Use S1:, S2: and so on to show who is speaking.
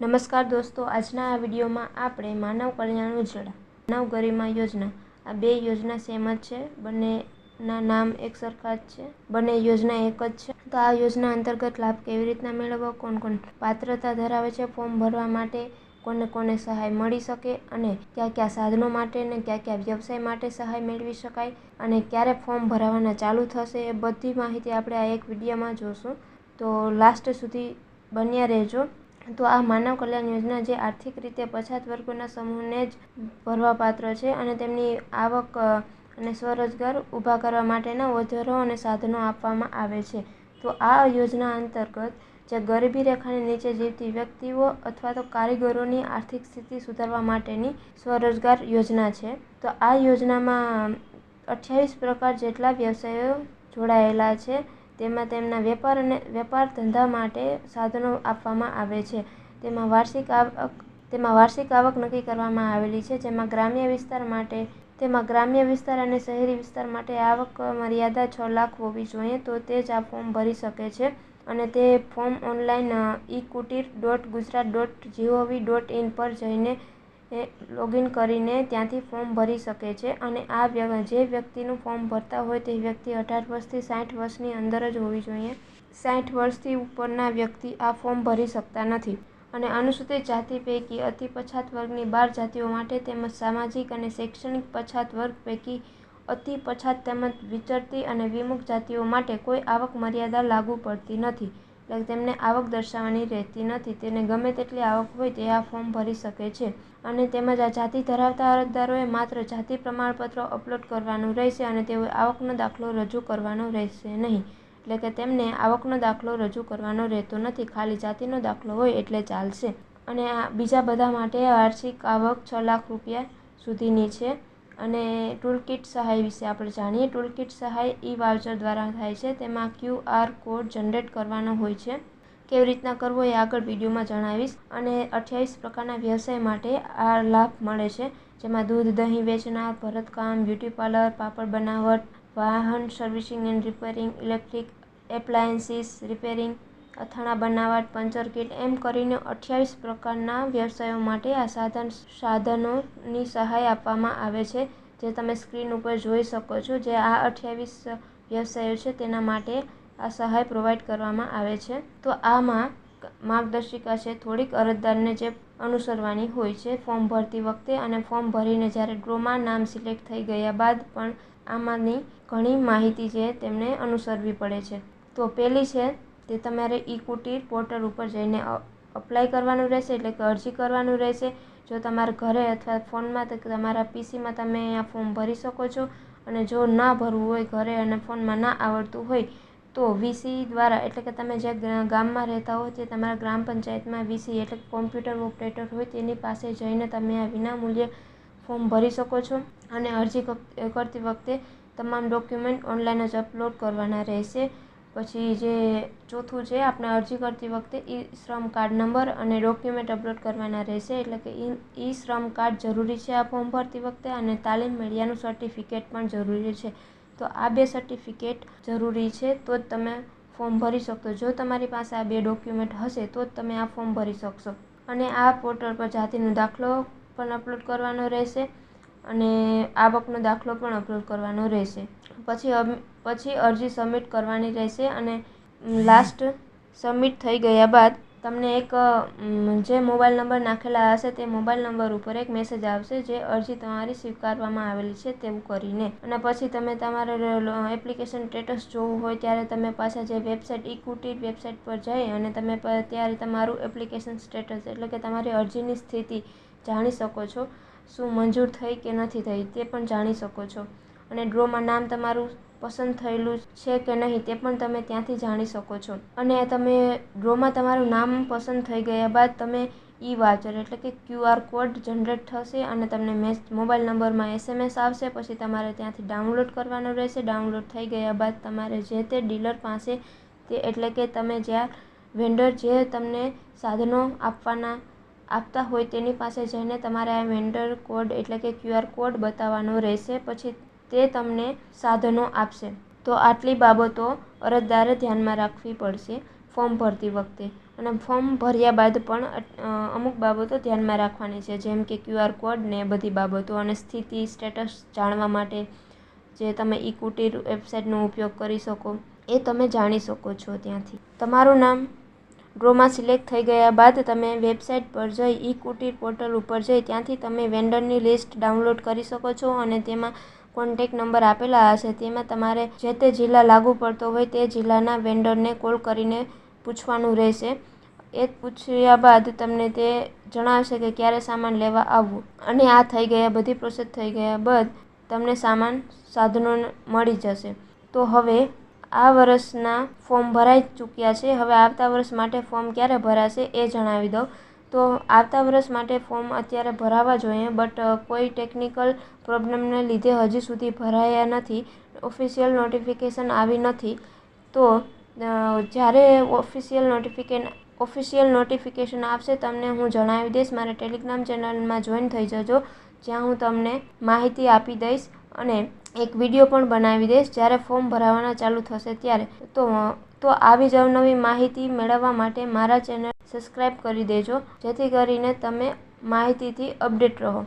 S1: નમસ્કાર દોસ્તો, આજના આ વિડીયોમાં આપણે માનવ કલ્યાણ ઉજળા, માનવ ગરિમા યોજના, આ બે યોજના સેમ જ છે, બંનેના નામ એક સરખા જ છે, બંને યોજના એક જ છે. તો આ યોજના અંતર્ગત લાભ કેવી રીતના મેળવવો, કોણ કોણ પાત્રતા ધરાવે છે, ફોર્મ ભરવા માટે કોને કોને સહાય મળી શકે અને કયા કયા સાધનો માટે અને કયા કયા વ્યવસાય માટે સહાય મેળવી શકાય અને ક્યારે ફોર્મ ભરાવાના ચાલુ થશે એ બધી માહિતી આપણે આ એક વિડીયોમાં જોશું. તો લાસ્ટ સુધી બન્યા રહેજો. તો આ માનવ કલ્યાણ યોજના જે આર્થિક રીતે પછાત વર્ગોના સમૂહને જ ભરવાપાત્ર છે અને તેમની આવક અને સ્વરોજગાર ઊભા કરવા માટેના ઓજારો અને સાધનો આપવામાં આવે છે. તો આ યોજના અંતર્ગત જે ગરીબી રેખાની નીચે જીવતી વ્યક્તિઓ અથવા તો કારીગરોની આર્થિક સ્થિતિ સુધારવા માટેની સ્વરોજગાર યોજના છે. તો આ યોજનામાં અઠ્યાવીસ પ્રકાર જેટલા વ્યવસાયો જોડાયેલા છે. તેમાં તેમના વેપાર અને વેપાર ધંધા માટે સાધનો આપવામાં આવે છે. તેમાં વાર્ષિક આવક, તેમાં વાર્ષિક આવક નક્કી કરવામાં આવેલી છે, જેમાં ગ્રામ્ય વિસ્તાર માટે, તેમાં ગ્રામ્ય વિસ્તાર અને શહેરી વિસ્તાર માટે આવક મર્યાદા છ લાખ હોવી જોઈએ તો તે જ આ ફોર્મ ભરી શકે છે. અને તે form online e Kutir dot Gujarat dot G O V dot in પર જઈને લોગિન કરીને ત્યાંથી ફોર્મ ભરી શકે છે અને આ જે વ્યક્તિનું ફોર્મ ભરતા હોય તે વ્યક્તિ અઢાર વર્ષથી સાઠ વર્ષની અંદર જ હોવી જોઈએ. સાઠ વર્ષથી ઉપરના વ્યક્તિ આ ફોર્મ ભરી શકતા નથી અને અનુસૂચિત જાતિ પૈકી અતિ પછાત વર્ગની બાર જાતિઓ માટે તેમજ સામાજિક અને શૈક્ષણિક પછાત વર્ગ પૈકી અતિ પછાત તેમજ વિચરતી અને વિમુખ જાતિઓ માટે કોઈ આવક મર્યાદા લાગુ પડતી નથી. એટલે તેમને આવક દર્શાવવાની રહેતી નથી. તેને ગમે તેટલી આવક હોય તે આ ફોર્મ ભરી શકે છે અને તેમજ આ જાતિ ધરાવતા અરજદારોએ માત્ર જાતિ પ્રમાણપત્ર અપલોડ કરવાનું રહેશે અને તેઓએ આવકનો દાખલો રજૂ કરવાનો રહેશે નહીં. એટલે કે તેમને આવકનો દાખલો રજૂ કરવાનો રહેતો નથી. ખાલી જાતિનો દાખલો હોય એટલે ચાલશે. અને આ બીજા બધા માટે વાર્ષિક આવક છ લાખ રૂપિયા સુધીની છે. અને ટૂલકિટ સહાય વિશે આપણે જાણીએ. ટૂલકિટ સહાય ઈ વાઉચર દ્વારા થાય છે. તેમાં ક્યુઆર કોડ જનરેટ કરવાનો હોય છે. કેવી રીતના કરવો એ આગળ વિડીયોમાં જણાવીશ. અને અઠ્યાવીસ પ્રકારના વ્યવસાય માટે આ લાભ મળે છે. જેમાં દૂધ, દહીં વેચનાર ભરતકામ બ્યુટી પાર્લર પાપડ બનાવટ, વાહન servicing and repairing electric appliances repairing અથાણા બનાવટ, પંચર કીટ એમ કરીને અઠ્યાવીસ પ્રકારના વ્યવસાયો માટે આ સાધન સાધનોની સહાય આપવામાં આવે છે, જે તમે સ્ક્રીન ઉપર જોઈ શકો છો, જે આ અઠ્યાવીસ વ્યવસાયો છે, તેના માટે આ સહાય પ્રોવાઈડ કરવામાં આવે છે. તો આમાં માર્ગદર્શિકા છે, થોડીક અરજદારને જે અનુસરવાની હોય છે, ફોર્મ ભરતી વખતે અને ફોર્મ ભરીને જ્યારે ડ્રોમાં નામ સિલેક્ટ થઈ ગયા બાદ પણ આમાંની ઘણી માહિતી છે તેમને અનુસરવી પડે છે. તો પહેલી છે તે તમારે ઈ કુટીર પોર્ટલ ઉપર જઈને અપ્લાય કરવાનું રહેશે, એટલે કે અરજી કરવાનું રહેશે. જો તમારા ઘરે અથવા ફોનમાં તો તમારા પીસીમાં તમે આ ફોર્મ ભરી શકો છો. અને જો ના ભરવું હોય, ઘરે અને ફોનમાં ના આવડતું હોય, તો વીસી દ્વારા, એટલે કે તમે જે ગામમાં રહેતા હો, તે તમારા ગ્રામ પંચાયતમાં વીસી એટલે કોમ્પ્યુટર ઓપરેટર હોય, તેની પાસે જઈને તમે આ વિનામૂલ્યે ફોર્મ ભરી શકો છો. અને અરજી કરતી વખતે તમામ ડોક્યુમેન્ટ ઓનલાઈન જ અપલોડ કરવાના રહેશે. પછી જે ચોથું છે, આપણે અરજી કરતી વખતે ઈ શ્રમ કાર્ડ નંબર અને ડોક્યુમેન્ટ અપલોડ કરવાના રહેશે. એટલે કે ઈ શ્રમ કાર્ડ જરૂરી છે આ ફોર્મ ભરતી વખતે અને તાલીમ મેળ્યાનું સર્ટિફિકેટ પણ જરૂરી છે. તો આ બે સર્ટિફિકેટ જરૂરી છે, તો જ તમે ફોર્મ ભરી શકશો. જો તમારી પાસે આ બે ડોક્યુમેન્ટ હશે, તો જ તમે આ ફોર્મ ભરી શકશો. અને આ પોર્ટલ પર જાતિનો દાખલો પણ અપલોડ કરવાનો રહેશે અને આવકનો દાખલો પણ અપલોડ કરવાનો રહેશે. પછી પછી અરજી સબમિટ કરવાની રહેશે અને લાસ્ટ સબમિટ થઈ ગયા બાદ તમને એક જે મોબાઈલ નંબર નાખેલા હશે તે મોબાઈલ નંબર ઉપર એક મેસેજ આવશે જે અરજી તમારી સ્વીકારવામાં આવેલી છે તેવું કરીને. અને પછી તમે તમારે એપ્લિકેશન સ્ટેટસ જોવું હોય ત્યારે તમે પાછા જે વેબસાઇટ ઇક્વિટી વેબસાઇટ પર જઈ અને તમે ત્યારે તમારું એપ્લિકેશન સ્ટેટસ એટલે કે તમારી અરજીની સ્થિતિ જાણી શકો છો, શું મંજૂર થઈ કે નથી થઈ તે પણ જાણી શકો છો. અને ડ્રોમાં નામ તમારું પસંદ થયેલું છે કે નહીં તે પણ તમે ત્યાંથી જાણી શકો છો. અને તમે ડ્રોમાં તમારું નામ પસંદ થઈ ગયા બાદ તમે ઈ વાચર એટલે કે ક્યુઆર કોડ જનરેટ થશે અને તમને મેસ મોબાઈલ નંબરમાં એસએમએસ આવશે. પછી તમારે ત્યાંથી ડાઉનલોડ કરવાનો રહેશે. ડાઉનલોડ થઈ ગયા બાદ તમારે જે તે ડીલર પાસે તે એટલે કે તમે જ્યાં વેન્ડર જે તમને સાધનો આપવાના આપતા હોય તેની પાસે જઈને તમારે આ વેન્ડર કોડ એટલે કે ક્યુઆર કોડ બતાવવાનો રહેશે. પછી તે તમને સાધનો આપશે. તો આટલી બાબતો અરજદારે ધ્યાનમાં રાખવી પડશે ફોર્મ ભરતી વખતે. અને ફોર્મ ભર્યા બાદ પણ અમુક બાબતો ધ્યાનમાં રાખવાની છે. જેમ કે ક્યુઆર કોડ ને બધી બાબતો અને સ્થિતિ, સ્ટેટસ જાણવા માટે જે તમે ઈ કુટીર વેબસાઇટનો ઉપયોગ કરી શકો, એ તમે જાણી શકો છો ત્યાંથી. તમારું નામ, ડ્રોમાં સિલેક્ટ થઈ ગયા બાદ તમે વેબસાઇટ પર જઈ ઈ કુટીર પોર્ટલ ઉપર જઈ ત્યાંથી તમે વેન્ડરની લિસ્ટ ડાઉનલોડ કરી શકો છો અને તેમાં કોન્ટેક નંબર આપેલા હશે, તેમાં તમારે જે તે જિલ્લા લાગુ પડતો હોય તે જિલ્લાના વેન્ડરને કોલ કરીને પૂછવાનું રહેશે. એ પૂછ્યા બાદ તમને તે જણાવશે કે ક્યારે સામાન લેવા આવવું. અને આ થઈ ગયા, બધી પ્રોસેસ થઈ ગયા બાદ તમને સામાન સાધનો મળી જશે. તો હવે આ વર્ષના ફોર્મ ભરાઈ ચૂક્યા છે. હવે આવતા વર્ષ માટે ફોર્મ ક્યારે ભરાશે એ જણાવી દઉં. તો આવતા વર્ષ માટે ફોર્મ અત્યારે ભરાવા જોઈએ, બટ કોઈ ટેકનિકલ પ્રોબ્લેમને લીધે હજી સુધી ભરાયા નથી. ઓફિશિયલ નોટિફિકેશન આવી નથી. તો જ્યારે ઓફિશિયલ નોટિફિકેશન ઓફિશિયલ નોટિફિકેશન આપશે, તમને હું જણાવી દઈશ. મારા ટેલિગ્રામ ચેનલમાં જોઈન થઈ જજો, જ્યાં હું તમને માહિતી આપી દઈશ. અને એક વીડિયો પણ બનાવી દઈશ. જ્યારે ફોર્મ ભરાવાના ચાલુ થશે ત્યારે. તો તો આવી જ અવનવી માહિતી મેળવવા માટે મારા ચેનલ સબસ્ક્રાઈબ કરી દેજો. જેથી કરીને તમે માહિતીથી અપડેટ રહો.